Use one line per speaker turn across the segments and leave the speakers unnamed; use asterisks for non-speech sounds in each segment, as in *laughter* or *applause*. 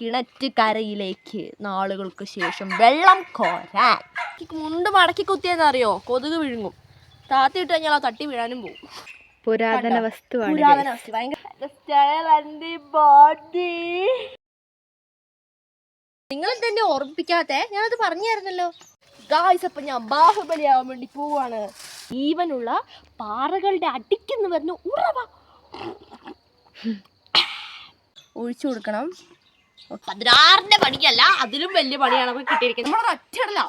കിണറ്റ് കരയിലേക്ക് നാളുകൾക്ക് ശേഷം വെള്ളം കോരാൻ. മുണ്ട് മടക്കി കുത്തിയെന്നറിയോ? കൊതുക് വിഴുങ്ങും. താത്തിയിട്ട് കഴിഞ്ഞാൽ ആ തട്ടി വീഴാനും പോകും
പുരാതന? വസ്തുവാണ്
പുരാതന വസ്തു ഭയങ്കര style and the നിങ്ങൾ തന്നെ ഓർമ്മിപ്പിക്കാത്തെ? ഞാനത് പറഞ്ഞായിരുന്നല്ലോ. ഗായ്സ് അപ്പൊ ഞാൻ ബാഹുബലി ആവാൻ വേണ്ടി പോവാണ്. ജീവനുള്ള പാറകളുടെ അടിക്കെന്ന് പറഞ്ഞ ഉറവ. ഒഴിച്ചു കൊടുക്കണം. പതിനാറിന്റെ പണിയല്ല അതിലും വലിയ പണിയാണ് നമുക്ക് കിട്ടിയിരിക്കുന്നത്. നമ്മുടെ ഒറ്റയടല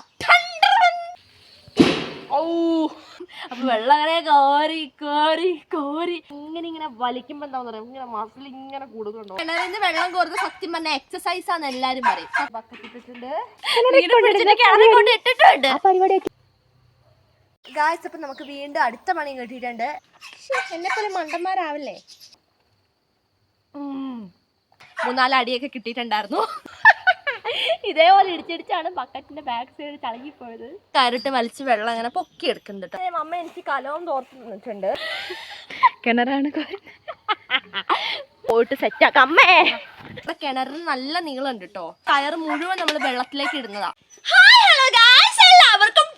ഓ അപ്പൊ വെള്ളം അങ്ങനെ കോരി കോരി കോരി. ഇങ്ങനെ ഇങ്ങനെ വലിക്കുമ്പോ എന്താ പറയുക? ഇങ്ങനെ മസിൽ ഇങ്ങനെ കൂടുന്നുണ്ടോ? കിണറിന്ന് വെള്ളം കോരുന്നത് സത്യം പറഞ്ഞ എക്സസൈസ് ആണ് എല്ലാരും പറയും. ഇട്ടിട്ടുണ്ട്. ഗായ്സ് അപ്പൊ നമുക്ക് വീണ്ടും അടുത്ത പണി കിട്ടിയിട്ടുണ്ട്. എന്നെ പോലെ മണ്ടന്മാരാവില്ലേ? ഉം. മൂന്നാൽ അടിയൊക്കെ കിട്ടിയിട്ടുണ്ടായിരുന്നു. ഇതേപോലെ ഇടിച്ചിടിച്ചാണ് ബക്കറ്റിന്റെ ബാക്ക് സൈഡ് പോയത് കരട്ട് വലിച്ച് വെള്ളം അങ്ങനെ പൊക്കി എടുക്കുന്നുണ്ട് അമ്മ എനിക്ക് കലവും തോർത്ത് നിന്നിട്ടുണ്ട്.
കിണറാണ്.
പോയിട്ട് സെറ്റാക്ക അമ്മേ! ഇവിടെ കിണറിന് നല്ല നീളമുണ്ട് കേട്ടോ കയർ മുഴുവൻ നമ്മൾ വെള്ളത്തിലേക്ക് ഇടുന്നതാ. ഹായ് ഹലോ ഗായ്സ് എല്ലാവർക്കും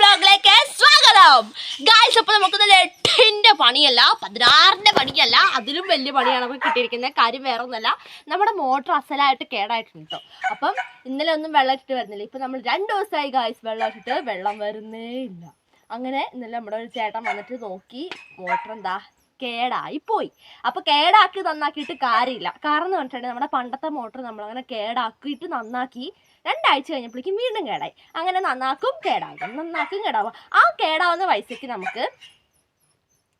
ബ്ലോഗിലേക്ക് സ്വാഗതം. ഗായ്സ് അപ്പൊ നമുക്ക് എട്ടിന്റെ പണിയല്ല പതിനാറിന്റെ പണിയല്ല അതിലും വലിയ പണിയാണ് നമുക്ക് കിട്ടിയിരിക്കുന്നത്. കാര്യം വേറെ ഒന്നുമല്ല നമ്മുടെ മോട്ടർ അസലായിട്ട് കേടായിട്ടുണ്ട് കേട്ടോ അപ്പം ഇന്നലെ ഒന്നും വെള്ളം ഇട്ടിട്ട് വരുന്നില്ല. ഇപ്പൊ നമ്മൾ രണ്ട് ദിവസമായി ഗായ്സ് വെള്ളം ഇട്ടിട്ട് വെള്ളം വരുന്നേ ഇല്ല അങ്ങനെ ഇന്നലെ നമ്മുടെ ഒരു ചേട്ടൻ വന്നിട്ട് നോക്കി മോട്ടർ എന്താ കേടായി പോയി. അപ്പൊ കേടാക്കി നന്നാക്കിയിട്ട് കാര്യമില്ല. കാരണം എന്ന് പറഞ്ഞിട്ടുണ്ടെങ്കിൽ നമ്മുടെ പണ്ടത്തെ മോട്ടർ നമ്മൾ അങ്ങനെ കേടാക്കിയിട്ട് നന്നാക്കി രണ്ടാഴ്ച കഴിഞ്ഞപ്പോഴേക്കും വീണ്ടും കേടായി. അങ്ങനെ നന്നാക്കും കേടാകും നന്നാക്കും കേടാവും ആ കേടാവുന്ന പൈസക്ക് നമുക്ക്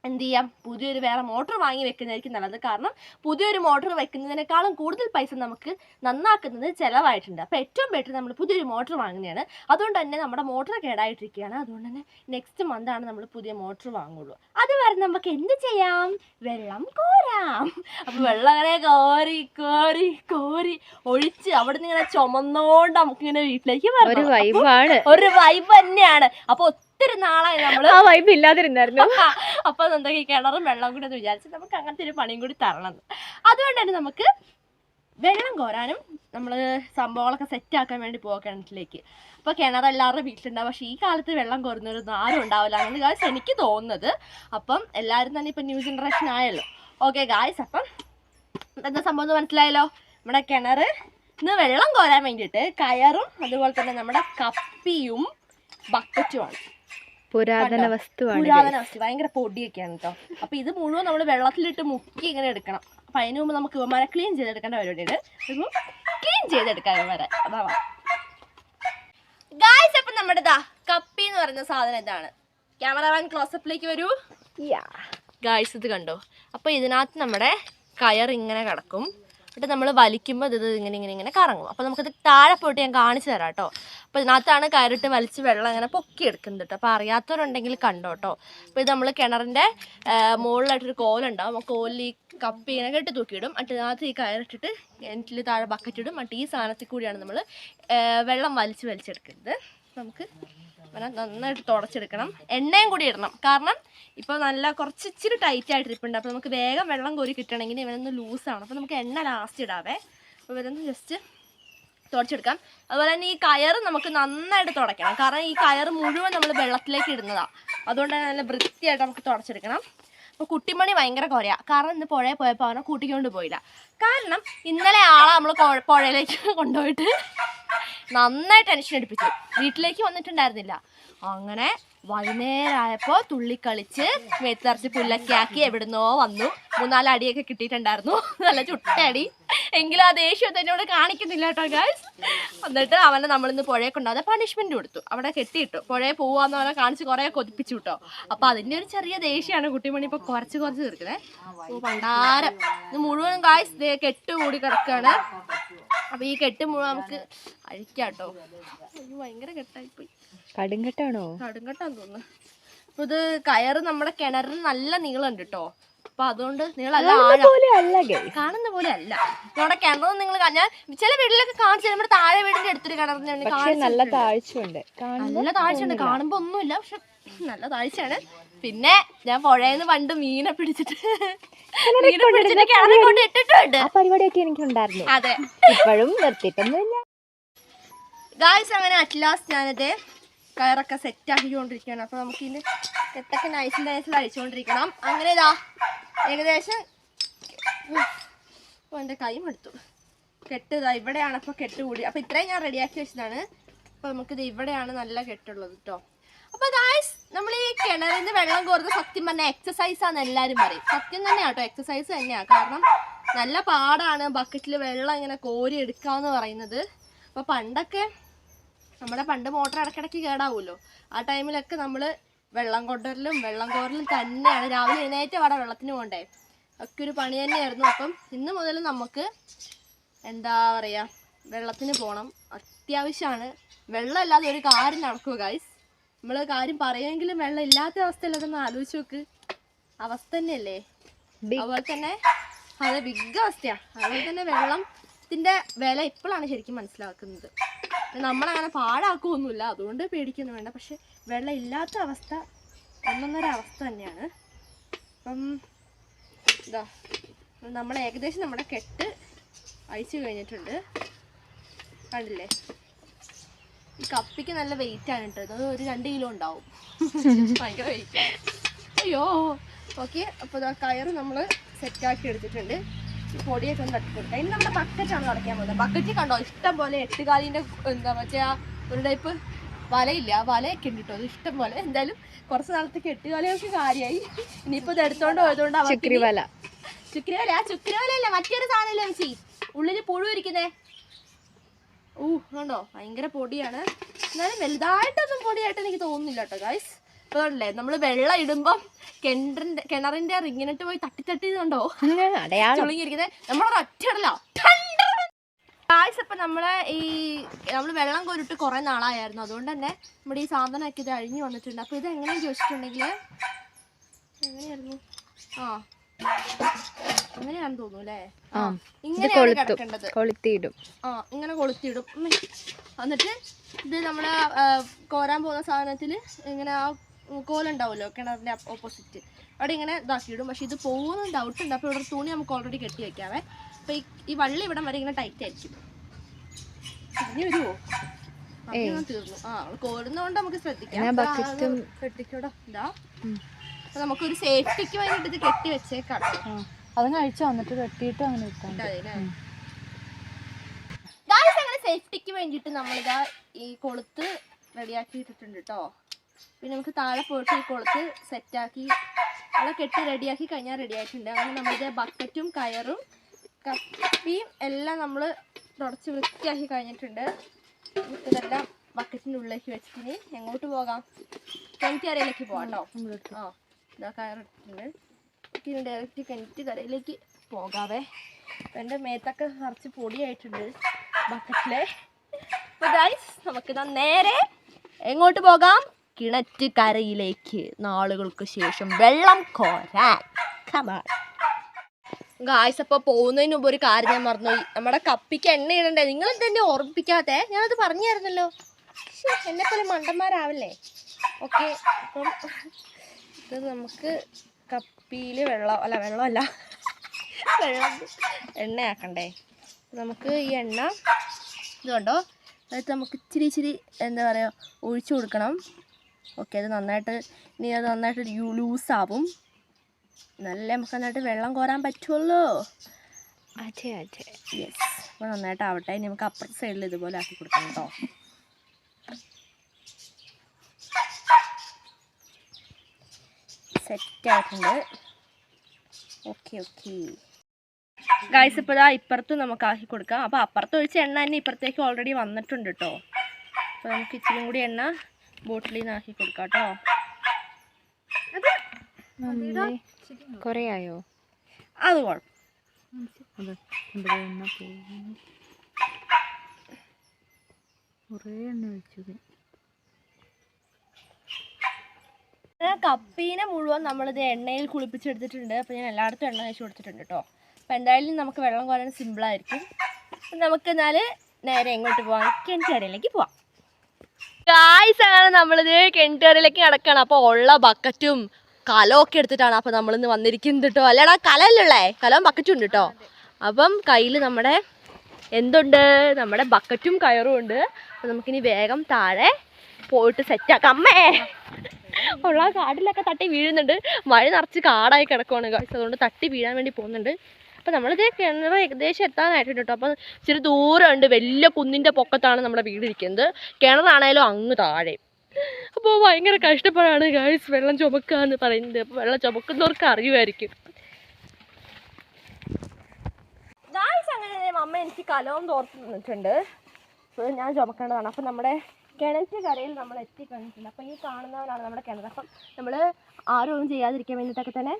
എന്ത് ചെയ്യാം? പുതിയൊരു വേറെ മോട്ടോർ വാങ്ങി വെക്കുന്നതായിരിക്കും നല്ലത്. കാരണം പുതിയൊരു മോട്ടോർ വെക്കുന്നതിനേക്കാളും കൂടുതൽ പൈസ നമുക്ക് നന്നാക്കുന്നത് ചിലവായിട്ടുണ്ട്. അപ്പോൾ ഏറ്റവും ബെറ്റർ നമ്മൾ പുതിയൊരു മോട്ടോർ വാങ്ങുന്നതാണ്. അതുകൊണ്ട് തന്നെ നമ്മുടെ മോട്ടോർ കേടായിട്ടിരിക്കുകയാണ്. അതുകൊണ്ട് തന്നെ നെക്സ്റ്റ് മന്താണ് നമ്മൾ പുതിയ മോട്ടോർ വാങ്ങുള്ളൂ. അതുവരെ നമുക്ക് എന്ത് ചെയ്യാം? വെള്ളം കോരാം. അപ്പോൾ വെള്ളം അങ്ങനെ കോരി കോരി കോരി ഒഴിച്ച് അവിടെ നിന്ന് ഇങ്ങനെ ചുമന്നോണ്ട് നമുക്കിങ്ങനെ വീട്ടിലേക്ക്
ഒരു വൈബാണ്
ഒരു വൈബ് തന്നെയാണ്. അപ്പോൾ ഒത്തിരി നാളായി നമ്മൾ
ആ വൈബ് ഇല്ലാതിരുന്നായിരുന്നു.
അപ്പൊ കിണറും വെള്ളം കൂടി എന്ന് വിചാരിച്ച് നമുക്ക് അങ്ങനത്തെ ഒരു പണിയും കൂടി തരണം. അതുകൊണ്ട് തന്നെ നമുക്ക് വെള്ളം കോരാനും നമ്മൾ സംഭവങ്ങളൊക്കെ സെറ്റ് ആക്കാൻ വേണ്ടി പോകാം കിണറ്റിലേക്ക്. അപ്പൊ കിണർ എല്ലാവരുടെ വീട്ടിലുണ്ടാവും. പക്ഷെ ഈ കാലത്ത് വെള്ളം കോരുന്നവരൊന്നും ആരും ഉണ്ടാവില്ല അങ്ങനെ ഗായ്സ് എനിക്ക് തോന്നുന്നത്. അപ്പം എല്ലാവരും തന്നെ ഇപ്പം ന്യൂ ജനറേഷൻ ആയല്ലോ. ഓക്കെ ഗായ്സ് അപ്പം എന്താ സംഭവം എന്ന് മനസ്സിലായല്ലോ? നമ്മുടെ കിണർ ഇന്ന് വെള്ളം കോരാൻ വേണ്ടിയിട്ട് കയറും അതുപോലെ തന്നെ നമ്മുടെ കപ്പിയും ബക്കറ്റുമാണ്
പുരാതന? വസ്തുവാണ്
പുരാതന വസ്തു ഭയങ്കര പൊടിയൊക്കെയാണ് കേട്ടോ അപ്പൊ ഇത് മുഴുവൻ നമ്മൾ വെള്ളത്തിലിട്ട് മുക്കി ഇങ്ങനെ എടുക്കണം. അപ്പൊ അതിന് മുമ്പ് നമുക്ക് ഇവന്മാരെ ക്ലീൻ ചെയ്തെടുക്കേണ്ട പരിപാടിയുണ്ട്. ഇപ്പം ക്ലീൻ ചെയ്തെടുക്കാം ഇവന്മാരെ. അതാവാ ഗായ്സ് അപ്പൊ നമ്മുടെ ദാ കപ്പി എന്ന് പറയുന്ന സാധനം ഇതാണ്. ക്യാമറമാൻ ക്ലോസപ്പിലേക്ക് വരൂ. ഗായ്സ് ഇത് കണ്ടോ? അപ്പൊ ഇതിനകത്ത് നമ്മുടെ കയർ ഇങ്ങനെ കിടക്കും. എന്നിട്ട് നമ്മൾ വലിക്കുമ്പോൾ ഇത് ഇങ്ങനെ ഇങ്ങനെ ഇങ്ങനെ കറങ്ങും. അപ്പോൾ നമുക്കിത് താഴെ പോയിട്ട് ഞാൻ കാണിച്ചു തരാം കേട്ടോ. അപ്പോൾ ഇതിനകത്താണ് കയറിട്ട് വലിച്ച് വെള്ളം അങ്ങനെ പൊക്കി എടുക്കുന്നത് കേട്ടോ. അപ്പോൾ അറിയാത്തവരുണ്ടെങ്കിൽ കണ്ടോ കേട്ടോ. അപ്പോൾ ഇത് നമ്മൾ കിണറിന്റെ മുകളിലായിട്ടൊരു കോലുണ്ടാവും. ആ കോലിൽ ഈ കപ്പി ഇങ്ങനെ കെട്ടി തൂക്കിയിടും. എന്നിട്ട് ഇതിനകത്ത് ഈ കയറിട്ടിട്ട് കിണറ്റിൽ താഴെ ബക്കറ്റ് ഇടും. എന്നിട്ട് ഈ സാധനത്തിൽ കൂടിയാണ് നമ്മൾ വെള്ളം വലിച്ച് വലിച്ചെടുക്കുന്നത്. നമുക്ക് ഇങ്ങനെ നന്നായിട്ട് തുടച്ചെടുക്കണം. എണ്ണയും കൂടി ഇടണം. കാരണം ഇപ്പോൾ നല്ല കുറച്ച് ഇച്ചിരി ടൈറ്റ് ആയിട്ട് ഇരിപ്പുണ്ട്. അപ്പോൾ നമുക്ക് വേഗം വെള്ളം കോരി കിട്ടണമെങ്കിൽ ഇവനൊന്ന് ലൂസാണ് അപ്പോൾ നമുക്ക് എണ്ണ ലാസ്റ്റ് ഇടാവേ. അപ്പോൾ ഇവരൊന്ന് ജസ്റ്റ് തുടച്ചെടുക്കാം. അതുപോലെ തന്നെ ഈ കയർ നമുക്ക് നന്നായിട്ട് തുടയ്ക്കണം. കാരണം ഈ കയർ മുഴുവൻ നമ്മൾ വെള്ളത്തിലേക്ക് ഇടുന്നതാണ് അതുകൊണ്ട് തന്നെ നല്ല വൃത്തിയായിട്ട് നമുക്ക് തുടച്ചെടുക്കണം. അപ്പോൾ കുട്ടിമണി ഭയങ്കര കുറയാ കാരണം ഇന്ന് പുഴയിൽ പോയപ്പോൾ അവനെ കൂട്ടിക്കൊണ്ട് പോയില്ല. കാരണം ഇന്നലെ ആളെ നമ്മൾ പുഴയിലേക്ക് കൊണ്ടുപോയിട്ട് നന്നായി ടെൻഷൻ എടുപ്പിച്ചു വീട്ടിലേക്ക് വന്നിട്ടുണ്ടായിരുന്നില്ല. അങ്ങനെ വൈകുന്നേരമായപ്പോൾ തുള്ളിക്കളിച്ച് മേത്തറച്ച് പുല്ലൊക്കെ ആക്കി എവിടുന്നോ വന്നു. മൂന്നാൽ അടിയൊക്കെ കിട്ടിയിട്ടുണ്ടായിരുന്നു. നല്ല ചുട്ടടി. എങ്കിലും ആ ദേഷ്യം എന്നോട് കാണിക്കുന്നില്ല കേട്ടോ എന്നിട്ട് അവനെ നമ്മളിന്ന് പുഴയെ കൊണ്ടാതെ പണിഷ്മെന്റ് കൊടുത്തു. അവിടെ കെട്ടിയിട്ടു. പുഴയെ പോവാന്ന് അവനെ കാണിച്ച് കുറേ കൊതിപ്പിച്ചു കേട്ടോ അപ്പൊ അതിന്റെ ഒരു ചെറിയ ദേഷ്യമാണ് കുട്ടിമണി ഇപ്പൊ കുറച്ച് കുറച്ച് തീർക്കുന്നത് പണ്ടാരം ഇത് മുഴുവൻ ഗായ്സ് കെട്ട് കൂടി കിടക്കാണ്. അപ്പൊ ഈ കെട്ട് മുഴുവൻ നമുക്ക് അഴിക്കാട്ടോ ഭയങ്കര കെട്ടായിപ്പോയി.
കടുങ്കട്ടാണോ
കടുങ്കട്ടാന്ന് തോന്നുന്നു. അപ്പൊ ഇത് കയറ് നമ്മുടെ കിണറിന് നല്ല നീളമുണ്ട് കേട്ടോ അപ്പൊ അതുകൊണ്ട്
നീളല്ല
കാണുന്ന പോലെ അല്ല നമ്മുടെ കിണർ നിങ്ങൾ ഞാൻ ചില വീട്ടിലൊക്കെ കാണിച്ചു നമ്മുടെ താഴെ വീടിന്റെ അടുത്തൊരു കിണറിന്
പക്ഷെ നല്ല താഴ്ചയുണ്ട്.
നല്ല താഴ്ചയുണ്ട്. കാണുമ്പോ ഒന്നുമില്ല പക്ഷെ നല്ല താഴ്ചയാണ്. പിന്നെ ഞാൻ പുഴയെന്ന് പണ്ട് മീനെ പിടിച്ചിട്ട് കൊണ്ട് ഇട്ടിട്ടുണ്ട്
ആ പരിപാടിയൊക്കെ എനിക്കുണ്ടായിരുന്നു.
അതെ.
ഇപ്പോഴും നിർത്തിയിട്ടൊന്നുമില്ല.
ഗായ്സ് അങ്ങനെ അറ്റ്ലാസ്റ്റ് ഞാനത് കയറൊക്കെ സെറ്റ് ആക്കിക്കൊണ്ടിരിക്കുകയാണ്. അപ്പോൾ നമുക്ക് ഇതിന് കെട്ടൊക്കെ നൈസിൽ നൈസിൽ അഴിച്ചുകൊണ്ടിരിക്കണം അങ്ങനെ ഇതാ ഏകദേശം അപ്പൊ എന്റെ കൈയും എടുത്തു കെട്ട് ഇവിടെയാണ് അപ്പോൾ കെട്ട് കൂടി. അപ്പോൾ ഇത്രയും ഞാൻ റെഡിയാക്കി വെച്ചതാണ്. അപ്പോൾ നമുക്കിത് ഇവിടെയാണ് നല്ല കെട്ടുള്ളത് കേട്ടോ അപ്പോൾ ഗായ്സ് നമ്മൾ ഈ കിണറിൽ നിന്ന് വെള്ളം കോർന്ന് സത്യം പറഞ്ഞാൽ ആണ് എല്ലാവരും പറയും. സത്യം തന്നെയാണ് കേട്ടോ എക്സസൈസ് തന്നെയാണ് കാരണം നല്ല പാടാണ് ബക്കറ്റിൽ വെള്ളം ഇങ്ങനെ കോരി എടുക്കാന്ന് പറയുന്നത്. അപ്പോൾ പണ്ടൊക്കെ നമ്മുടെ പണ്ട് മോട്ടർ ഇടയ്ക്കിടയ്ക്ക് കേടാവുമല്ലോ ആ ടൈമിലൊക്കെ നമ്മൾ വെള്ളം കൊണ്ടുവരലും വെള്ളം കോരലും തന്നെയാണ്. രാവിലെ എഴുന്നേറ്റ് അവിടെ വെള്ളത്തിന് പോകണ്ടേ ഒക്കെ ഒരു പണി തന്നെയായിരുന്നു. അപ്പം ഇന്ന് മുതൽ നമുക്ക് എന്താ പറയുക വെള്ളത്തിന് പോകണം അത്യാവശ്യമാണ് വെള്ളം ഇല്ലാതെ ഒരു കാര്യം നടക്കുക ഗൈസ് നമ്മൾ കാര്യം പറയുമെങ്കിലും വെള്ളം ഇല്ലാത്ത അവസ്ഥയിൽ അതൊന്ന് ആലോചിച്ച് നോക്ക്. അവസ്ഥ തന്നെയല്ലേ? അതുപോലെ തന്നെ അതെ ബിഗ് അവസ്ഥയാണ് അതുപോലെ തന്നെ വെള്ളത്തിന്റെ വില ഇപ്പോഴാണ് ശരിക്കും മനസ്സിലാക്കുന്നത്. നമ്മളങ്ങനെ പാഴാക്കുമൊന്നുമില്ല അതുകൊണ്ട് പേടിക്കുന്നു വേണ്ട. പക്ഷെ വെള്ളം ഇല്ലാത്ത അവസ്ഥ ഒന്നൊന്നര അവസ്ഥ തന്നെയാണ്. അപ്പം ഇതാ നമ്മൾ ഏകദേശം നമ്മുടെ കെട്ട് അഴിച്ചു കഴിഞ്ഞിട്ടുണ്ട്. കണ്ടില്ലേ? ഈ കപ്പിക്ക് നല്ല വെയിറ്റ് ആണ് കേട്ടോ. ഇത് ഒരു രണ്ട് കിലോ ഉണ്ടാവും. *laughs* ഭയങ്കര വെയിറ്റ് അയ്യോ. ഓക്കെ. അപ്പോൾ കയറ് നമ്മൾ സെറ്റാക്കി എടുത്തിട്ടുണ്ട്. പൊടിയൊക്കെ ഒന്ന് തട്ടിക്കൊടുക്കാം. ഇനി നമ്മുടെ ബക്കറ്റാണ് നടക്കാൻ പോകുന്നത്. ബക്കറ്റ് കണ്ടോ? ഇഷ്ടം പോലെ എട്ടുകാലിന്റെ എന്താ മറ്റേ ആ ഒരു ടൈപ്പ് വലയില്ല? ആ വലയൊക്കെ ഉണ്ട് കേട്ടോ. അത് ഇഷ്ടം പോലെ. എന്തായാലും കുറച്ച് നാളത്തേക്ക് എട്ടുകാലികൾക്ക് കാര്യമായി ഇനിയിപ്പോൾ ഇത് എടുത്തോണ്ട് പോയതുകൊണ്ട് ചുക്രിവല.
ചുക്രി വല
ആ ചുക്രവലല്ല മറ്റൊരു സാധനമല്ലേ വെച്ചി ഉള്ളിൽ പുഴു ഇരിക്കുന്നേ. ഊ കണ്ടോ? ഭയങ്കര പൊടിയാണ്. എന്നാലും വലുതായിട്ടൊന്നും പൊടിയായിട്ട് എനിക്ക് തോന്നുന്നില്ല കേട്ടോ ഗായ്സ് അതുകൊണ്ടല്ലേ നമ്മൾ വെള്ളം ഇടുമ്പം കിണറിന്റെ കിണറിന്റെ റിങ്ങിനിട്ട് പോയി തട്ടി തട്ടി കണ്ടോ
അടയാളം.
ചുളുങ്ങിയിരിക്കുന്നത് നമ്മളൊരു ഒറ്റയിടല. ഗായ്സ് ഇപ്പം നമ്മളെ ഈ നമ്മൾ വെള്ളം കോരിട്ട് കുറേ നാളായിരുന്നു അതുകൊണ്ട് തന്നെ നമ്മുടെ ഈ സാധനമൊക്കെ ഇത് അഴിഞ്ഞു വന്നിട്ടുണ്ട്. അപ്പോൾ ഇത് എങ്ങനെയാ ചോദിച്ചിട്ടുണ്ടെങ്കിൽ എങ്ങനെയായിരുന്നു? ആ. അങ്ങനെയാണെന്ന് തോന്നുന്നു അല്ലേ?
ആ. ഇത്
ഇങ്ങനെയാണ് കിടക്കേണ്ടത്.
കൊളുത്തിയിടും.
ആ ഇങ്ങനെ കൊളുത്തിയിടും. എന്നിട്ട് ഇത് നമ്മൾ കോരാൻ പോകുന്ന സാധനത്തിൽ ഇങ്ങനെ ആ കോലുണ്ടാവുമല്ലോ കിണറിന്റെ ഓപ്പോസിറ്റ് അവിടെ ഇങ്ങനെ ഇതാക്കിയിടും. പക്ഷെ ഇത് പോകുന്ന ഡൗട്ട് ഉണ്ട്. അപ്പോൾ ഇവിടെ തുണി നമുക്ക് ഓൾറെഡി കെട്ടി വെക്കാവേ. അപ്പോൾ ഈ വള്ളി ഇവിടം വരെ ഇങ്ങനെ ടൈറ്റ് ആയിരിക്കും. ഇനി വരുമോ തീർന്നു. ആ കോരുന്നതുകൊണ്ട് നമുക്ക് ശ്രദ്ധിക്കാം. കെട്ടിക്കൂടാ. ഇതാ. നമുക്കൊരു സേഫ്റ്റിക്ക് വേണ്ടിയിട്ട് ഇത് കെട്ടി വെച്ചേക്കാം.
വന്നിട്ട് കെട്ടിയിട്ട് അങ്ങനെ
വെക്കാം സേഫ്റ്റിക്ക് വേണ്ടിയിട്ട് നമ്മളിതാ ഈ കൊളുത്ത് റെഡിയാക്കി ഇട്ടിട്ടുണ്ട് കേട്ടോ പിന്നെ നമുക്ക് താഴെ പോയിട്ട് ഈ കൊളുത്ത് സെറ്റാക്കി അവിടെ കെട്ടി റെഡിയാക്കി കഴിഞ്ഞാൽ റെഡി ആയിട്ടുണ്ട്. അങ്ങനെ നമ്മുടെ ബക്കറ്റും കയറും കപ്പിയും എല്ലാം നമ്മൾ തുടച്ച് വൃത്തിയാക്കി കഴിഞ്ഞിട്ടുണ്ട്. ഇതെല്ലാം ബക്കറ്റിന്റെ ഉള്ളിലേക്ക് വെച്ചിട്ട് എങ്ങോട്ട് പോകാം? കിണറ്റിക്കരയിലേക്ക് പോകാം കേട്ടോ ആ ഇതാ കയറിട്ടുണ്ട്. പിന്നെ ഡയറക്റ്റ് കിണറ്റിക്കരയിലേക്ക് പോകാവേ. അപ്പം എന്റെ മേത്തൊക്കെ നിറച്ച് പൊടിയായിട്ടുണ്ട് ബക്കറ്റിലെ അപ്പോൾ ഗൈസ് നമുക്കിതാ നേരെ എങ്ങോട്ട് പോകാം? കിണറ്റുകരയിലേക്ക് നാളുകൾക്ക് ശേഷം വെള്ളം കോരാൻ. ഗായ്സ് അപ്പോൾ പോകുന്നതിന് മുമ്പ് ഒരു കാര്യം ഞാൻ മറന്നു നമ്മുടെ കപ്പിക്ക് എണ്ണ ഇടണ്ടേ? നിങ്ങൾ തന്നെ ഓർമ്മിപ്പിക്കാത്തേ ഞാനത് പറഞ്ഞായിരുന്നല്ലോ. എന്നെ പോലെ മണ്ടന്മാരാവില്ലേ? ഓക്കെ അപ്പം ഇത് നമുക്ക് കപ്പിയിൽ വെള്ളം അല്ല വെള്ളമല്ല. വെള്ളം എണ്ണയാക്കണ്ടേ? നമുക്ക് ഈ എണ്ണ ഇതുണ്ടോ? അതായത് നമുക്ക് ഇച്ചിരി ഇച്ചിരി എന്താ പറയുക ഒഴിച്ചു കൊടുക്കണം. ഓക്കെ അത് നന്നായിട്ട് ഇനി അത് നന്നായിട്ട് ലൂസാവും. നല്ല നമുക്ക് നന്നായിട്ട് വെള്ളം കോരാൻ പറ്റുമല്ലോ
അതെ അതെ.
യെസ് അപ്പോൾ നന്നായിട്ട് ആവട്ടെ ഇനി നമുക്ക് അപ്പുറ സൈഡിൽ ഇതുപോലെ ആക്കി കൊടുക്കണം കേട്ടോ സെറ്റ് ആയിട്ടുണ്ട്. ഓക്കെ ഓക്കെ ഗായ്സ് ഇപ്പോൾ ഇതാ ഇപ്പുറത്തും നമുക്ക് ആക്കി കൊടുക്കാം. അപ്പോൾ അപ്പുറത്ത് ഒഴിച്ച എണ്ണ തന്നെ ഇപ്പുറത്തേക്ക് ഓൾറെഡി വന്നിട്ടുണ്ട് കേട്ടോ അപ്പോൾ നമുക്ക് ഇച്ചിരി കൂടി എണ്ണ ബോട്ടിലിൽ നിന്ന് ആക്കി കൊടുക്കാം കേട്ടോ
കുറേ ആയോ
അത് കുഴപ്പം.
കുറേ എണ്ണ
കപ്പീനെ മുഴുവൻ നമ്മളിത് എണ്ണയിൽ കുളിപ്പിച്ചെടുത്തിട്ടുണ്ട്. അപ്പോൾ ഞാൻ എല്ലായിടത്തും എണ്ണ തേച്ച് കൊടുത്തിട്ടുണ്ട് കേട്ടോ അപ്പോൾ എന്തായാലും നമുക്ക് വെള്ളം കോരാൻ സിമ്പിൾ ആയിരിക്കും. നമുക്ക് എന്നാൽ നേരെ എങ്ങോട്ട് പോവാം. കിണറ്റരയിലേക്ക് പോവാം. ഗായ്സ് ആണ് നമ്മളിത് കെണ്ടറിലേക്ക് കിടക്കണം. അപ്പോൾ ഉള്ള ബക്കറ്റും കലമൊക്കെ എടുത്തിട്ടാണ് അപ്പോൾ നമ്മളിന്ന് വന്നിരിക്കുന്നത് കേട്ടോ അല്ലടാ കലല്ലേ കലവും ബക്കറ്റും ഉണ്ട് കേട്ടോ അപ്പം കയ്യിൽ നമ്മുടെ എന്തുണ്ട്? നമ്മുടെ ബക്കറ്റും കയറും ഉണ്ട്. അപ്പം നമുക്കിനി വേഗം താഴെ പോയിട്ട് സെറ്റാക്കാം അമ്മേ! ഉള്ള കാടിലൊക്കെ തട്ടി വീഴുന്നുണ്ട്. മഴ നിറച്ച് കാടായി കിടക്കുവാണ്. അതുകൊണ്ട് തട്ടി വീഴാൻ വേണ്ടി പോകുന്നുണ്ട്. അപ്പം നമ്മളിത് കിണർ ഏകദേശം എത്താനായിട്ടുണ്ട് കേട്ടോ. അപ്പം ഇച്ചിരി ദൂരം ഉണ്ട് വലിയ കുന്നിന്റെ പൊക്കത്താണ് നമ്മുടെ വീട് ഇരിക്കുന്നത്. കിണറാണേലും അങ്ങ് താഴെ. അപ്പോൾ ഭയങ്കര കഷ്ടപ്പാടാണ് ഗായ്സ് വെള്ളം ചുമക്കാന്ന് പറയുന്നത്. അപ്പോൾ വെള്ളം ചുമക്കുന്നവർക്ക് അറിയുമായിരിക്കും. അങ്ങനെ അമ്മ എനിക്ക് കലവും തോർത്ത് നിന്നിട്ടുണ്ട് ഞാൻ ചുമക്കേണ്ടതാണ്. അപ്പം നമ്മുടെ കിണറ്റ് കരയിൽ നമ്മൾ എത്തിക്കഴിഞ്ഞിട്ടുണ്ട്. അപ്പം ഈ കാണുന്നവരാണ് നമ്മുടെ കിണർ അപ്പം നമ്മൾ ആരും ഒന്നും ചെയ്യാതിരിക്കാൻ വേണ്ടിയിട്ടൊക്കെ തന്നെ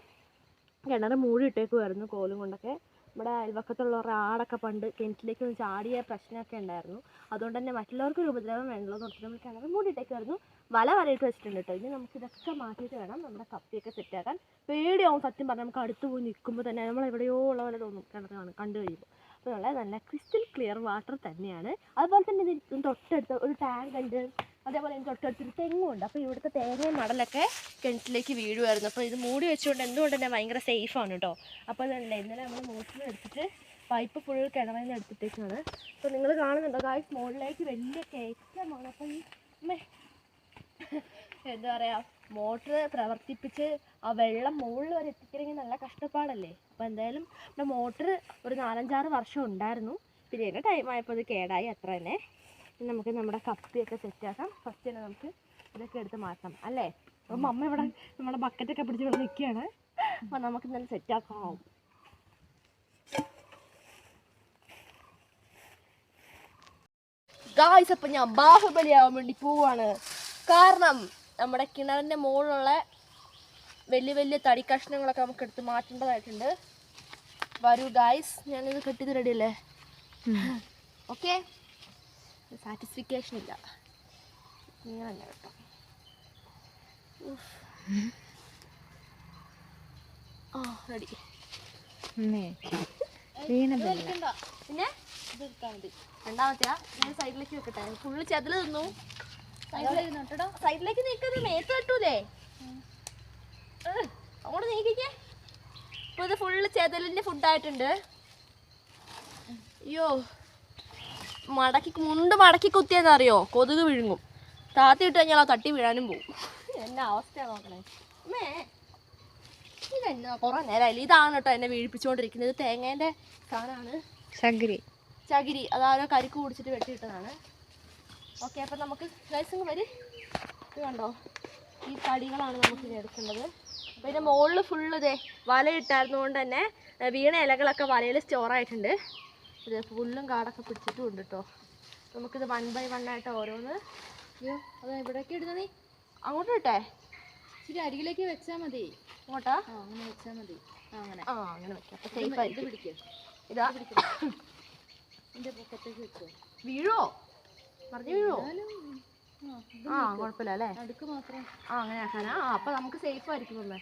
കിണർ മൂടി ഇട്ടേക്കുമായിരുന്നു കോലും കൊണ്ടൊക്കെ. നമ്മുടെ അയൽവക്കത്തുള്ള ആടൊക്കെ പണ്ട് കിണറ്റിലേക്ക് ഒന്ന് ചാടിയ പ്രശ്നമൊക്കെ ഉണ്ടായിരുന്നു. അതുകൊണ്ട് തന്നെ മറ്റുള്ളവർക്ക് ഒരു ഉപദ്രവം വേണ്ടല്ലോ എന്ന് ഓർത്തിട്ട് നമ്മൾ കിണർ മൂടി ഇട്ടേക്കുമായിരുന്നു വല വലയിട്ട് വെച്ചിട്ടുണ്ട് കേട്ടോ. ഇനി നമുക്ക് ഇതൊക്കെ മാറ്റിയിട്ട് വേണം നമ്മുടെ കപ്പിയൊക്കെ സെറ്റാക്കാൻ പേടിയാവും സത്യം പറഞ്ഞാൽ നമുക്ക് അടുത്ത് പോയി നിൽക്കുമ്പോൾ തന്നെ. നമ്മൾ എവിടെയോ ഉള്ള പോലെ തോന്നും കിണർ കാണും കണ്ടു കഴിയുമ്പോൾ. അപ്പോൾ നല്ല നല്ല ക്രിസ്റ്റൽ ക്ലിയർ വാട്ടർ തന്നെയാണ്. അതുപോലെ തന്നെ ഇതിന് തൊട്ടടുത്ത് ഒരു ടാങ്ക് ഉണ്ട്. അതേപോലെ എനിക്ക് തൊട്ടടുത്തൊരു തെങ്ങും ഉണ്ട് അപ്പോൾ ഇവിടുത്തെ തേങ്ങയും മടലൊക്കെ കിണറ്റിലേക്ക് വീഴുമായിരുന്നു അപ്പോൾ ഇത് മൂടി വെച്ചുകൊണ്ട് എന്തുകൊണ്ട് തന്നെ ഭയങ്കര സേഫാണ് കേട്ടോ അപ്പോൾ അതല്ലേ ഇന്നലെ നമ്മൾ മോട്ടർ എടുത്തിട്ട് പൈപ്പ് ഫുൾ കിണറിൽ നിന്ന് എടുത്തിട്ടേക്കാണ്. അപ്പോൾ നിങ്ങൾ കാണുന്നുണ്ടോ? ഗായ്സ് മുകളിലേക്ക് വലിയ കയറ്റമാണ്. അപ്പോൾ ഈ എന്താ പറയുക മോട്ടർ പ്രവർത്തിപ്പിച്ച് ആ വെള്ളം മുകളിൽ വരെ എത്തിക്കണമെങ്കിൽ നല്ല കഷ്ടപ്പാടല്ലേ? അപ്പോൾ എന്തായാലും നമ്മുടെ മോട്ടർ ഒരു നാലഞ്ചാറ് വർഷം ഉണ്ടായിരുന്നു. പിന്നെ ടൈം ആയപ്പോൾ അത് കേടായി അത്ര തന്നെ. നമുക്ക് നമ്മുടെ കപ്പിയൊക്കെ സെറ്റാക്കാം ഫസ്റ്റ് തന്നെ നമുക്ക് ഇതൊക്കെ എടുത്ത് മാറ്റാം അല്ലേ? അപ്പം അമ്മ ഇവിടെ നമ്മുടെ ബക്കറ്റൊക്കെ പിടിച്ച് ഇവിടെ നിൽക്കുകയാണ്. അപ്പോൾ നമുക്ക് ഇന്നലെ സെറ്റാക്കാം ഗായ്സ് അപ്പം ഞാൻ ബാഹുബലി ആവാൻ വേണ്ടി പോവാണ്. കാരണം നമ്മുടെ കിണറിന്റെ മുകളിലുള്ള വലിയ വലിയ തടി കഷ്ണങ്ങളൊക്കെ നമുക്ക് എടുത്ത് മാറ്റേണ്ടതായിട്ടുണ്ട്. വരൂ ഗായ്സ് ഞാനിത് കെട്ടിയത് റെഡിയല്ലേ ഓക്കെ സാറ്റിസ്ഫിക്കേഷൻ ഇല്ല. നീ തന്നെ കേട്ടോ. ഓ റെഡി പിന്നെ ഇത് എടുത്താൽ മതി. രണ്ടാമത്തെയാ ഞാൻ സൈഡിലേക്ക് വെക്കട്ടെ. ഫുള്ള് ചെതൽ തിന്നു. സൈഡിലേക്ക് നീക്കത് മേത്ത് കെട്ടൂലേ അങ്ങോട്ട് നീക്കിക്കേ. ഇപ്പൊ ഇത് ഫുള്ള് ചെതലിന്റെ ഫുഡായിട്ടുണ്ട് അയ്യോ. മടക്കി മുണ്ട് മടക്കി കുത്തിയെന്ന് അറിയോ? കൊതുക് വിഴുങ്ങും. താത്തി ഇട്ട് കഴിഞ്ഞാൽ ആ തട്ടി വീഴാനും പോകും എന്നാ അവസ്ഥ നോക്കണേ. അമ്മേ ഇതെന്നാ? കുറേ നേരമായില്ല ഇതാണ് കേട്ടോ എന്നെ വീഴിപ്പിച്ചുകൊണ്ടിരിക്കുന്നത്. ഇത് തേങ്ങേന്റെ സാധനമാണ്.
ചകിരി.
ചകിരി. അതാരോ കരിക്ക് കുടിച്ചിട്ട് വെട്ടിയിട്ടതാണ്. ഓക്കെ അപ്പം നമുക്ക് ലൈസിങ് വരി. ഇത് കണ്ടോ? ഈ തടികളാണ് നമുക്ക് ഇനി എടുക്കേണ്ടത് ഇതിന്റെ മുകളിൽ ഫുള്ള് ഇതേ വല ഇട്ടായിരുന്നുകൊണ്ട് തന്നെ വീണ ഇലകളൊക്കെ വലയിൽ സ്റ്റോറായിട്ടുണ്ട് ഇത് ഫുള്ളും കാടൊക്കെ പിടിച്ചിട്ടും ഉണ്ട് കേട്ടോ നമുക്കിത് വൺ ബൈ വൺ ആയിട്ട് ഓരോന്ന്
അയ്യോ അത് ഇവിടേക്ക് ഇടുന്ന നീ
അങ്ങോട്ട് ഇട്ടേ
ഇച്ചിരി അരികിലേക്ക് വെച്ചാൽ മതി.
അങ്ങോട്ടാ
അങ്ങനെ വെച്ചാൽ മതി. അങ്ങനെ.
ആ അങ്ങനെ വെക്കാം. അപ്പോൾ സേഫ് ആയിരിക്കും.
പിടിക്കുക
ഇതാ.
എന്റെ പൊക്കത്തേക്ക് വെച്ചോ.
വീഴോ? പറഞ്ഞു വീഴോ?
ആ ഇത്
കുഴപ്പമില്ല അല്ലേ
അടുക്ക് മാത്രം.
ആ അങ്ങനെ ആക്കാനാ. ആ അപ്പം നമുക്ക് സേഫ് ആയിരിക്കും അമ്മേ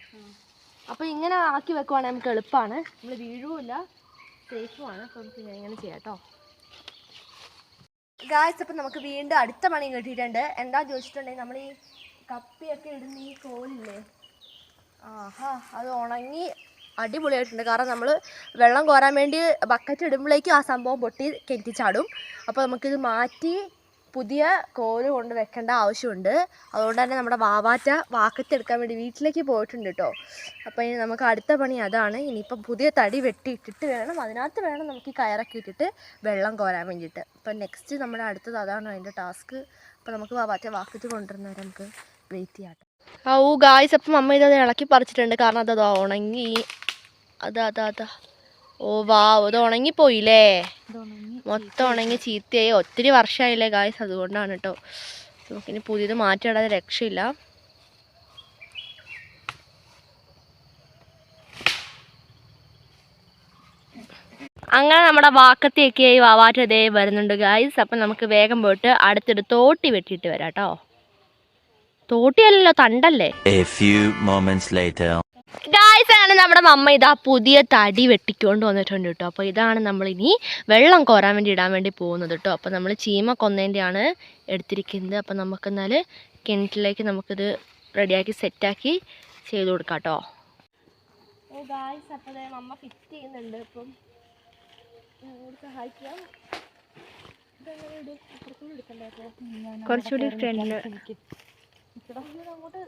അപ്പോൾ ഇങ്ങനെ ആക്കി വെക്കുവാണെങ്കിൽ നമുക്ക് എളുപ്പമാണ് നമ്മൾ വീഴുമില്ല സേഫുമാണ് അപ്പോൾ നമുക്ക് ഞാൻ ഇങ്ങനെ ചെയ്യാം കേട്ടോ ഗായ്സ് അപ്പം നമുക്ക് വീണ്ടും അടുത്ത പണി കിട്ടിയിട്ടുണ്ട്. എന്താ ചോദിച്ചിട്ടുണ്ടെങ്കിൽ നമ്മൾ ഈ കപ്പിയൊക്കെ ഇടുന്ന ഈ കോലില്ലേ? ആഹാ അത് ഉണങ്ങി അടിപൊളിയായിട്ടുണ്ട്. കാരണം നമ്മൾ വെള്ളം കോരാൻ വേണ്ടി ബക്കറ്റ് ഇടുമ്പോഴേക്കും ആ സംഭവം പൊട്ടി കെറ്റിച്ചാടും അപ്പോൾ നമുക്കിത് മാറ്റി പുതിയ കോൽ കൊണ്ട് വെക്കേണ്ട ആവശ്യമുണ്ട്. അതുകൊണ്ട് തന്നെ നമ്മുടെ വാവാറ്റ വാക്കത്തെടുക്കാൻ വേണ്ടി വീട്ടിലേക്ക് പോയിട്ടുണ്ട് കേട്ടോ അപ്പോൾ ഇനി നമുക്ക് അടുത്ത പണി അതാണ്. ഇനിയിപ്പം പുതിയ തടി വെട്ടിയിട്ടിട്ട് വേണം. അതിനകത്ത് വേണം നമുക്ക് ഈ കയറൊക്കെ ഇട്ടിട്ട് വെള്ളം കോരാൻ വേണ്ടിയിട്ട്. അപ്പം നെക്സ്റ്റ് നമ്മുടെ അടുത്തത് അതാണ് അതിന്റെ ടാസ്ക് അപ്പോൾ നമുക്ക് വാവാറ്റ വാക്കത്ത് കൊണ്ടുവരുന്നവരെ നമുക്ക് വെയിറ്റ് ചെയ്യാം ഓ ഗായ്സ് അപ്പം അമ്മ ഇതത് ഇളക്കി പറിച്ചിട്ടുണ്ട്. കാരണം അതത് അതാ ഉണങ്ങി. അതാ അതാ അതാ. ഓ വാ അത് ഉണങ്ങിപ്പോയില്ലേ? മൊത്തം ഉണങ്ങി ചീത്തയായി. ഒത്തിരി വർഷമായില്ലേ ഗായ്സ് അതുകൊണ്ടാണ് കേട്ടോ നമുക്കിനി പുതിയത് മാറ്റിയിടാതെ രക്ഷയില്ല. അങ്ങനെ നമ്മുടെ വാക്കത്തിയൊക്കെ ഈ വാവാറ്റ ദേ വരുന്നുണ്ട് ഗായ്സ് അപ്പം നമുക്ക് വേഗം പോയിട്ട് അടുത്തൊരു തോട്ടി വെട്ടിയിട്ട് വരാം കേട്ടോ തോട്ടിയല്ലല്ലോ തണ്ടല്ലേ? ഗായ്സ് ആണ് നമ്മുടെ മമ്മ ഇതാ പുതിയ തടി വെട്ടിക്കൊണ്ട് വന്നിട്ടുണ്ട് കേട്ടോ അപ്പോൾ ഇതാണ് നമ്മൾ ഇനി വെള്ളം കോരാൻ വേണ്ടി ഇടാൻ വേണ്ടി പോകുന്നത് കേട്ടോ അപ്പോൾ നമ്മൾ ചീമ കൊന്നേന്റെയാണ് എടുത്തിരിക്കുന്നത്. അപ്പോൾ നമുക്കെന്നാൽ കിണറ്റിലേക്ക് നമുക്കിത് റെഡിയാക്കി സെറ്റാക്കി ചെയ്ത് കൊടുക്കാം കേട്ടോ ഓ ഗായ്സ് അപ്പോൾ മമ്മ ഫിറ്റ് ചെയ്യുന്നുണ്ട്. അപ്പം സഹായിക്കാം.
കുറച്ചുകൂടി ഫ്രണ്ടിൽ
അങ്ങോട്ട്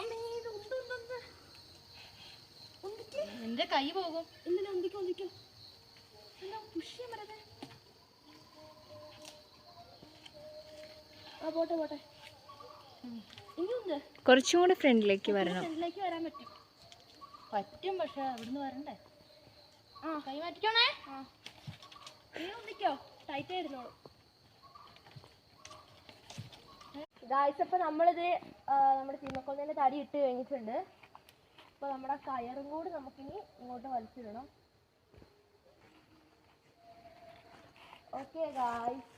അമ്മേ, ഇത് ഉണ്ട്, ഉണ്ട്, ഉണ്ട്.
എന്റെ കൈ പോകും.
ചെയ്യാൻ ആ, പോട്ടെ, പോട്ടെ.
കുറച്ചും കൂടി ഫ്രണ്ടിലേക്ക് വരണം.
ഫ്രണ്ടിലേക്ക് വരാൻ പറ്റും.
പറ്റും പക്ഷെ അവിടുന്ന് വരണ്ടേ?
ആ, കൈ മാറ്റിക്കോണേ. നീ ഒന്നിക്കോ? ടൈറ്റ് ആയിരുന്നോളൂ. ഗായ്സ് നമ്മളിത് നമ്മുടെ ചീമക്കൊന്നേന്റെ തടി ഇട്ട് കഴിഞ്ഞിട്ടുണ്ട്. അപ്പോൾ നമ്മുടെ കയറും കൂടി നമുക്കിനി ഇങ്ങോട്ട് വലിച്ചിടണം. ഓക്കെ ഗായ്സ്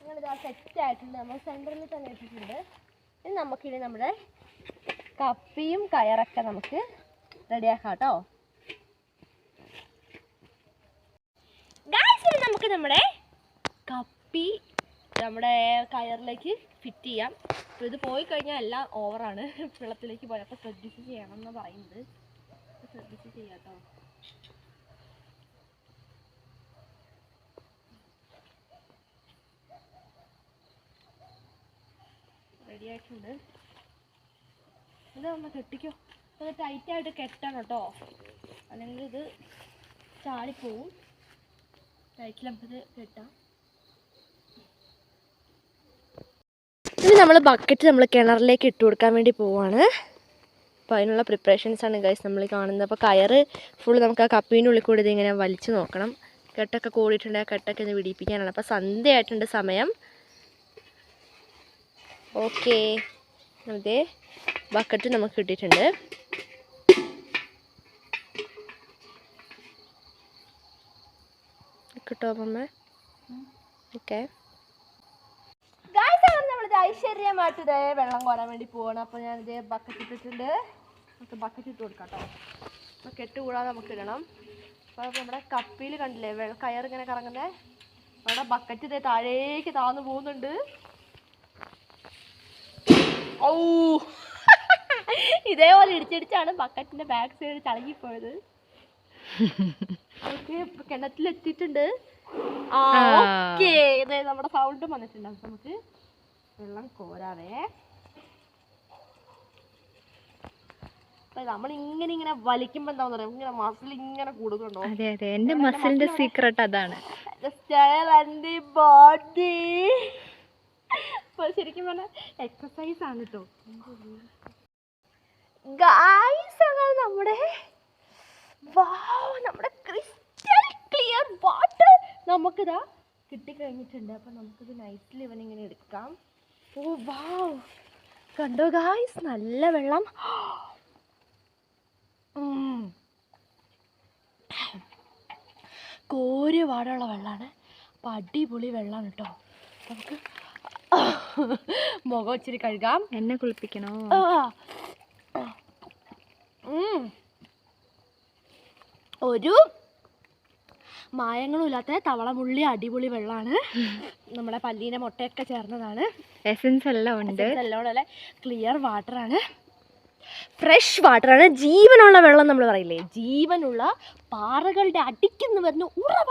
നിങ്ങളിതാ സെറ്റ് ആയിട്ടുണ്ട്. നമ്മൾ സെന്ററിൽ തന്നെ ഇട്ടിട്ടുണ്ട്. ഇനി നമുക്കിനി നമ്മുടെ കപ്പിയും കയറൊക്കെ നമുക്ക് റെഡിയാക്കാം കേട്ടോ ഗായ്സ് ഇനി നമുക്ക് നമ്മുടെ കപ്പി നമ്മുടെ കയറിലേക്ക് ഫിറ്റ് ചെയ്യാം. അപ്പോൾ ഇത് പോയി കഴിഞ്ഞാൽ എല്ലാം ഓവറാണ് വെള്ളത്തിലേക്ക് പോയി. അപ്പോൾ ശ്രദ്ധിച്ച് ചെയ്യണം എന്ന് പറയുന്നത് ശ്രദ്ധിച്ച് ചെയ്യാട്ടോ. റെഡി ആയിട്ടുണ്ട്. ഇത് ഒന്ന് കെട്ടിക്കോ അത് ടൈറ്റായിട്ട് കെട്ടണം കേട്ടോ. അല്ലെങ്കിൽ ഇത് ചാടിപ്പോവും. ടൈറ്റിൽ നമുക്കിത് കെട്ടാം. നമ്മൾ ബക്കറ്റ് നമ്മൾ കിണറിലേക്ക് ഇട്ട് കൊടുക്കാൻ വേണ്ടി പോവാണ്. അപ്പോൾ അതിനുള്ള പ്രിപ്പറേഷൻസ് ആണ് ഗൈസ് നമ്മൾ കാണുന്നത്. അപ്പോൾ കയറ് ഫുൾ നമുക്ക് ആ കപ്പീന്റെ ഉള്ളിൽ കൂടി ഇതിങ്ങനെ വലിച്ചു നോക്കണം. കെട്ടൊക്കെ കൂടിയിട്ടുണ്ട് ആ കെട്ടൊക്കെ ഒന്ന് പിടിപ്പിക്കാനാണ് അപ്പോൾ സന്ധ്യയായിട്ടുണ്ട് സമയം. ഓക്കെ അതെ ബക്കറ്റ് നമുക്ക് കിട്ടിയിട്ടുണ്ട്. കിട്ടോ അമ്മ ഓക്കെ ഐശ്വര്യമായിട്ട് ഇതേ വെള്ളം കോരാൻ വേണ്ടി പോവാണ്. അപ്പോൾ ഞാൻ ഇതേ ബക്കറ്റ് ഇട്ടിട്ടുണ്ട്. നമുക്ക് ബക്കറ്റ് ഇട്ട് കൊടുക്കാം കേട്ടോ അപ്പോൾ കെട്ട് കൂടാതെ നമുക്ക് ഇടണം. അപ്പോൾ നമ്മുടെ കപ്പിയിൽ കണ്ടില്ലേ വെള്ള കയർ ഇങ്ങനെ കറങ്ങുന്നത് നമ്മുടെ ബക്കറ്റ് ഇതേ താഴേക്ക് താന്നു പോകുന്നുണ്ട്. ഔ! ഇതേപോലെ ഇടിച്ചിടിച്ചാണ് ബക്കറ്റിന്റെ ബാക്ക് സൈഡ് ചളങ്ങിപ്പോയത്. ഓക്കെ കിണറ്റിലെത്തിയിട്ടുണ്ട്. ആ ഓക്കെ. നമ്മുടെ സൗണ്ടും വന്നിട്ടുണ്ട് നമുക്ക് വെള്ളം കോരാതെ. നമ്മൾ ഇങ്ങനെ ഇങ്ങനെ വലിക്കുമ്പോ എന്താ പറയാ ഇങ്ങനെ മസിൽ ഇങ്ങനെ കൂടുന്നുണ്ടോ?
അതെ അതെ. എന്റെ മസിലിന്റെ സീക്രട്ട് അതാണ്.
ബോഡി ശരിക്കും പറഞ്ഞ എക്സസൈസ് ആണ് കേട്ടോ ഗായ്സ് അങ്ങനെ നമ്മുടെ നമ്മുടെ ക്രിസ്റ്റൽ ക്ലിയർ വാട്ടർ നമുക്കിതാ കിട്ടിക്കഴിഞ്ഞിട്ടുണ്ട്. അപ്പം നമുക്കിത് നൈറ്റിൽ ഇവനിങ്ങനെ എടുക്കാം. ഓ വാവ് കണ്ടോ ഗായ്സ് നല്ല വെള്ളം. കോരി വാടുള്ള വെള്ളമാണ് അപ്പം അടിപൊളി വെള്ളമാണ് കേട്ടോ നമുക്ക് മുഖം ഇച്ചിരി കഴുകാം.
എന്നെ കുളിപ്പിക്കണോ.
ഒരു മായങ്ങളും ഇല്ലാത്ത തവളമുള്ളി അടിപൊളി വെള്ളമാണ് നമ്മുടെ പല്ലീന്റെ മുട്ടയൊക്കെ ചേർന്നതാണ്.
എസൻസ് എല്ലാം ഉണ്ട്.
എല്ലാം ക്ലിയർ വാട്ടറാണ് ഫ്രഷ് വാട്ടറാണ് ജീവനുള്ള വെള്ളം നമ്മൾ പറയില്ലേ? ജീവനുള്ള പാറകളുടെ അടിക്കുന്ന വരുന്ന ഉറവ.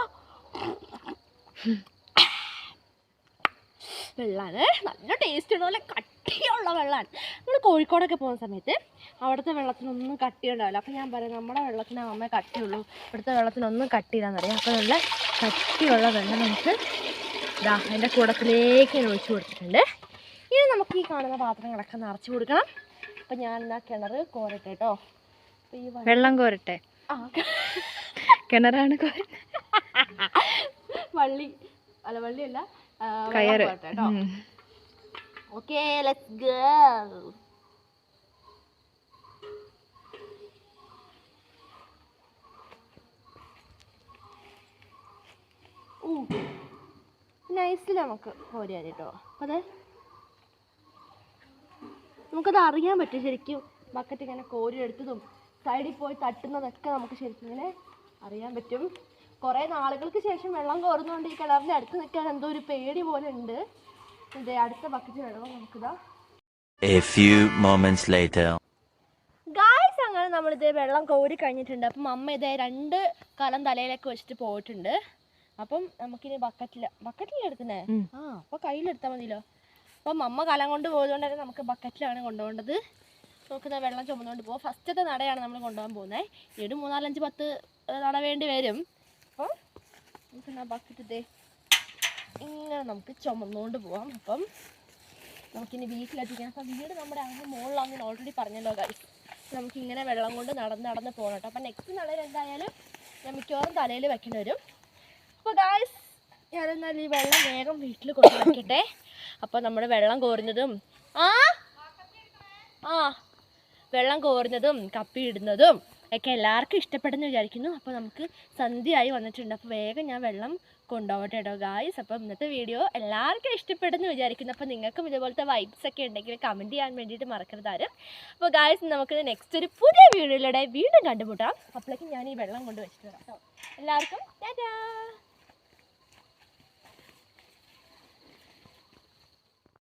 വെള്ളാണ്. നല്ല ടേസ്റ്റ് ഉണ്ട് നല്ല കട്ടിയുള്ള വെള്ളമാണ് നമ്മൾ കോഴിക്കോടൊക്കെ പോകുന്ന സമയത്ത് അവിടുത്തെ വെള്ളത്തിനൊന്നും കട്ടി ഉണ്ടാവില്ല അപ്പോൾ ഞാൻ പറയും നമ്മുടെ വെള്ളത്തിന് അമ്മ കട്ടിയുള്ളൂ. ഇവിടുത്തെ വെള്ളത്തിനൊന്നും കട്ടിയില്ലാന്ന് പറയും. അപ്പോൾ നല്ല കട്ടിയുള്ള വെള്ളം നമുക്ക് ഇതാ അതിന്റെ കൂടത്തിലേക്ക് ഞാൻ ഒഴിച്ചു കൊടുത്തിട്ടുണ്ട്. ഇനി നമുക്ക് ഈ കാണുന്ന പാത്രങ്ങളൊക്കെ നിറച്ച് കൊടുക്കണം. അപ്പം ഞാൻ എന്നാ കിണർ കോരട്ടെ കേട്ടോ ഈ
വെള്ളം കോരട്ടെ? കിണറാണ്
വള്ളി അല്ല വള്ളിയല്ല
കയറ്.
കേട്ടോ. ഓക്കെ ലെറ്റ്സ് ഗോ നൈസിൽ നമുക്ക് കോരിയാൽ കേട്ടോ അതെ. നമുക്കത് അറിയാൻ പറ്റും ശരിക്കും. ബക്കറ്റ് ഇങ്ങനെ കോരി എടുത്തതും സൈഡിൽ പോയി തട്ടുന്നതൊക്കെ നമുക്ക് ശരിക്കും ഇങ്ങനെ അറിയാൻ പറ്റും. കുറേ നാളുകൾക്ക് ശേഷം വെള്ളം കോരുന്നതുകൊണ്ട് ഈ കിണറിന്റെ അടുത്ത് നിൽക്കാൻ എന്തോ ഒരു പേടി പോലെ ഉണ്ട്. ഇതേ അടുത്ത ബക്കറ്റ് വെള്ളം നമുക്കിതാ.
A few moments later.
Guys അങ്ങനെ നമ്മളിത് വെള്ളം കോരി കഴിഞ്ഞിട്ടുണ്ട്. അപ്പം അമ്മ ഇതേ രണ്ട് കലം തലയിലൊക്കെ വെച്ചിട്ട് പോയിട്ടുണ്ട്. അപ്പം നമുക്കിനി ബക്കറ്റിൽ ബക്കറ്റിൽ എടുക്കുന്നേ. ആ അപ്പൊ കയ്യിലെടുത്താൽ മതിയല്ലോ. അപ്പം അമ്മ കലം കൊണ്ട് പോയതുകൊണ്ട് തന്നെ നമുക്ക് ബക്കറ്റിലാണ് കൊണ്ടുപോകേണ്ടത്. നമുക്ക് ദേ വെള്ളം ചുമന്നുകൊണ്ട് പോകാം ഫസ്റ്റത്തെ നടയാണ് നമ്മൾ കൊണ്ടുപോകാൻ പോകുന്നത് ഈ ഒരു മൂന്നാലഞ്ച് പത്ത് നട വേണ്ടി വരും. അപ്പം നമുക്ക് ബക്കറ്റ് ഇതേ ഇങ്ങനെ നമുക്ക് ചുമന്നുകൊണ്ട് പോവാം. അപ്പം നമുക്കിനി വീട്ടിലെത്തിക്കണം. അപ്പം വീട് നമ്മുടെ അങ്ങ് മുകളിലാണ് ഞാൻ ഓൾറെഡി പറഞ്ഞല്ലോ കാര്യം നമുക്കിങ്ങനെ വെള്ളം കൊണ്ട് നടന്ന് നടന്ന് പോകണം കേട്ടോ. അപ്പം നെക്സ്റ്റ് നടയിൽ എന്തായാലും ഞാൻ മിക്കവാറും തലയിൽ വെക്കേണ്ടി വരും. അപ്പോൾ ഗായ്സ് ഞാനെന്നാൽ ഈ വെള്ളം വേഗം വീട്ടിൽ കൊണ്ടു വെക്കട്ടെ. അപ്പോൾ നമ്മുടെ വെള്ളം കോരുന്നതും ആ ആ വെള്ളം കോരുന്നതും കപ്പി ഇടുന്നതും ഒക്കെ എല്ലാവർക്കും ഇഷ്ടപ്പെടുന്നു വിചാരിക്കുന്നു. അപ്പോൾ നമുക്ക് സന്ധ്യയായി വന്നിട്ടുണ്ട്. അപ്പോൾ വേഗം ഞാൻ വെള്ളം കൊണ്ടുപോകട്ടെ കേട്ടോ ഗായ്സ് അപ്പോൾ ഇന്നത്തെ വീഡിയോ എല്ലാവർക്കും ഇഷ്ടപ്പെടുന്നു വിചാരിക്കുന്നു. അപ്പോൾ നിങ്ങൾക്കും ഇതുപോലത്തെ വൈബ്സ് ഒക്കെ ഉണ്ടെങ്കിൽ കമന്റ് ചെയ്യാൻ വേണ്ടിയിട്ട് മറക്കരുത് ആരും. അപ്പോൾ ഗായ്സ് നമുക്ക് നെക്സ്റ്റ് ഒരു പുതിയ വീഡിയോയിലൂടെ വീണ്ടും കണ്ടുമുട്ടാം. അപ്പോഴേക്കും ഞാൻ ഈ വെള്ളം കൊണ്ട് വെച്ചിട്ട് വരാം കേട്ടോ. എല്ലാവർക്കും ടാറ്റാ!